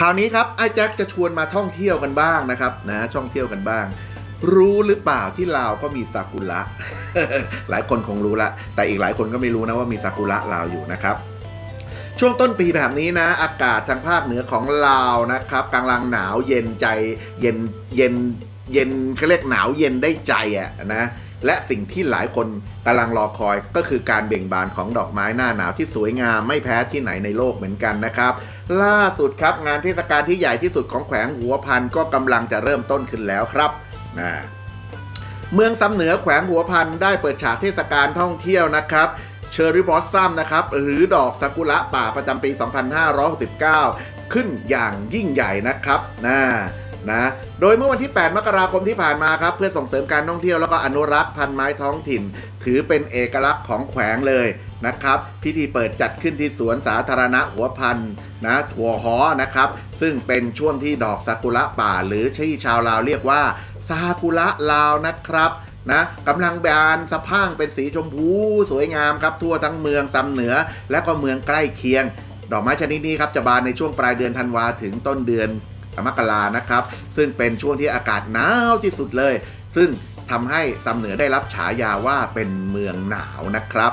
คราวนี้ครับไอ้แจ็คจะชวนมาท่องเที่ยวกันบ้างนะครับนะท่องเที่ยวกันบ้าง รู้หรือเปล่าที่ลาวก็มีซากุระหลายคนคงรู้ละ แต่อีกหลายคนก็ไม่รู้นะว่ามีซากุระลาวอยู่นะครับช่วงต้นปีแบบนี้นะ อากาศทางภาคเหนือของลาวนะครับกำลังหนาวเย็นใจเย็นเย็นเย็นเขาเรียกหนาวเย็นได้ใจอะนะ และสิ่งที่หลายคนกำลังรอคอยก็คือการเบ่งบานของดอกไม้หน้าหนาวที่สวยงามไม่แพ้ที่ไหนในโลกเหมือนกันนะครับ ล่าสุดครับงานเทศกาลที่ใหญ่ที่สุดของแขวงหัวพันก็กำลังจะเริ่มต้นขึ้นแล้วครับนะเมืองซ้ำเหนือแขวงหัวพันได้เปิดฉากเทศกาลท่องเที่ยวนะครับเชอร์รี่บอสซัมนะครับหรือดอกซากุระป่าประจำปี 2569 ขึ้นอย่างยิ่งใหญ่นะครับนะ นะ โดยเมื่อวันที่ 8 มกราคมที่ผ่านมาครับ เพื่อส่งเสริมการท่องเที่ยวแล้วก็อนุรักษ์พันไม้ท้องถิ่น ถือเป็นเอกลักษณ์ของแขวงเลยนะครับ พิธีเปิดจัดขึ้นที่สวนสาธารณะหัวพันนะถั่วหอนะครับ ซึ่งเป็นช่วงที่ดอกซากุระป่า หรือที่ชาวลาวเรียกว่าซากุระลาวนะครับนะกำลังบานสะพังเป็นสีชมพูสวยงามครับทั่วทั้งเมืองซำเหนือ และก็เมืองใกล้เคียง ดอกไม้ชนิดนี้ครับจะบานในช่วงปลายเดือนธันวาถึงต้นเดือน มกรานะครับ ซึ่งเป็นช่วงที่อากาศหนาวที่สุดเลย ซึ่งทำให้ซำเหนือได้รับฉายาว่าเป็นเมืองหนาวนะครับ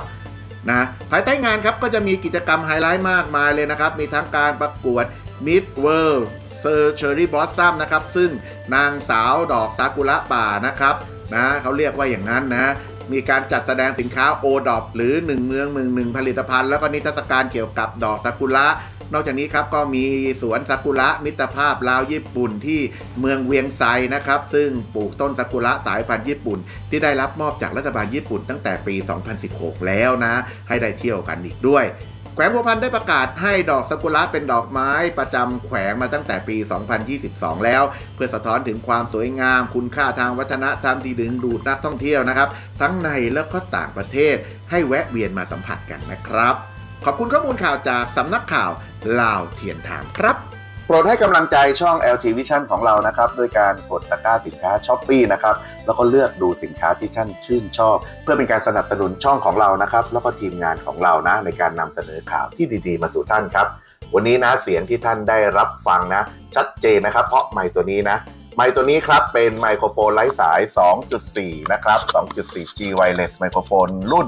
นะภายใต้งานครับก็จะมีกิจกรรมไฮไลท์มากมายเลยนะครับ มีทั้งการประกวด Mid World เซอร์เชอรี่บอสซัมนะครับ ซึ่งนางสาวดอกซากุระป่านะครับนะเขาเรียกว่าอย่างนั้นนะ มีการจัดแสดงสินค้าโอดอปหรือ 1 เมืองเมืองหนึ่งผลิตภัณฑ์ แล้วก็นิทรรศการเกี่ยวกับดอกซากุระนอกจากนี้ครับก็มีสวนซากุระมิตรภาพลาวญี่ปุ่นที่เมืองเวียงไซนะครับ ซึ่งปลูกต้นซากุระสายพันธุ์ญี่ปุ่น ที่ได้รับมอบจากรัฐบาลญี่ปุ่นตั้งแต่ปี 2016 แล้วนะ ให้ได้เที่ยวกันอีกด้วย แขวงพัวพันได้ประกาศให้ดอกซากุระเป็นดอกไม้ประจำแขวงมาตั้งแต่ปี 2022 แล้ว เพื่อสะท้อนถึงความสวยงาม คุณค่าทางวัฒนธรรมที่ดึงดูดนักท่องเที่ยวนะครับ ทั้งในและก็ต่างประเทศ ให้แวะเวียนมาสัมผัสกันนะครับ ขอบคุณข้อมูลข่าวจากสำนักข่าวลาวเทียนถามครับ โปรดให้กำลังใจช่อง LT Vision ของเรานะครับโดยการกดตะกร้าสินค้าช้อปปีนะครับแล้วก็เลือกดูสินค้าที่ท่านชื่นชอบ เพื่อเป็นการสนับสนุนช่องของเรานะครับแล้วก็ทีมงานของเรานะในการนำเสนอข่าวที่ดีๆ มาสู่ท่านครับ วันนี้นะเสียงที่ท่านได้รับฟังนะ ชัดเจนนะครับ เพราะไมค์ตัวนี้นะไมค์ตัวนี้ครับเป็นไมโครโฟนไร้สาย 2.4 นะครับ 2.4 G wireless ไมโครโฟนรุ่น